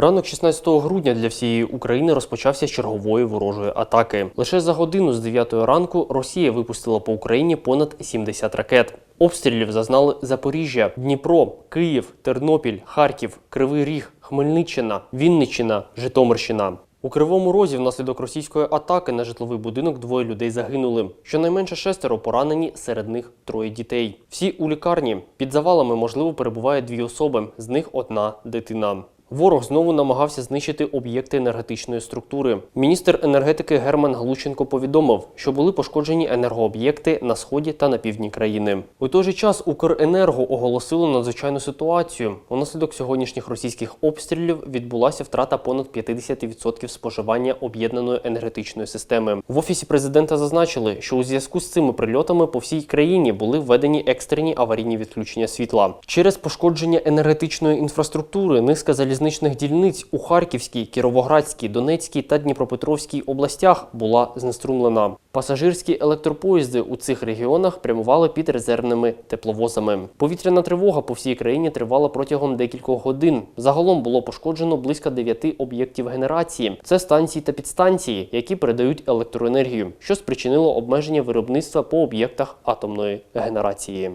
Ранок 16 грудня для всієї України розпочався з чергової ворожої атаки. Лише за годину з 9 ранку Росія випустила по Україні понад 70 ракет. Обстрілів зазнали Запоріжжя, Дніпро, Київ, Тернопіль, Харків, Кривий Ріг, Хмельниччина, Вінниччина, Житомирщина. У Кривому Розі внаслідок російської атаки на житловий будинок двоє людей загинули. Щонайменше шестеро поранені, серед них троє дітей. Всі у лікарні. Під завалами, можливо, перебувають дві особи, з них одна дитина. Ворог знову намагався знищити об'єкти енергетичної структури. Міністр енергетики Герман Глущенко повідомив, що були пошкоджені енергооб'єкти на сході та на півдні країни. У той же час Укренерго оголосило надзвичайну ситуацію. Унаслідок сьогоднішніх російських обстрілів відбулася втрата понад 50% споживання об'єднаної енергетичної системи. В офісі президента зазначили, що у зв'язку з цими прильотами по всій країні були введені екстрені аварійні відключення світла. Через пошкодження енергетичної інфраструктури низка залізничних дільниць у Харківській, Кіровоградській, Донецькій та Дніпропетровській областях була знеструмлена. Пасажирські електропоїзди у цих регіонах прямували під резервними тепловозами. Повітряна тривога по всій країні тривала протягом декількох годин. Загалом було пошкоджено близько 9 об'єктів генерації. Це станції та підстанції, які передають електроенергію, що спричинило обмеження виробництва по об'єктах атомної генерації.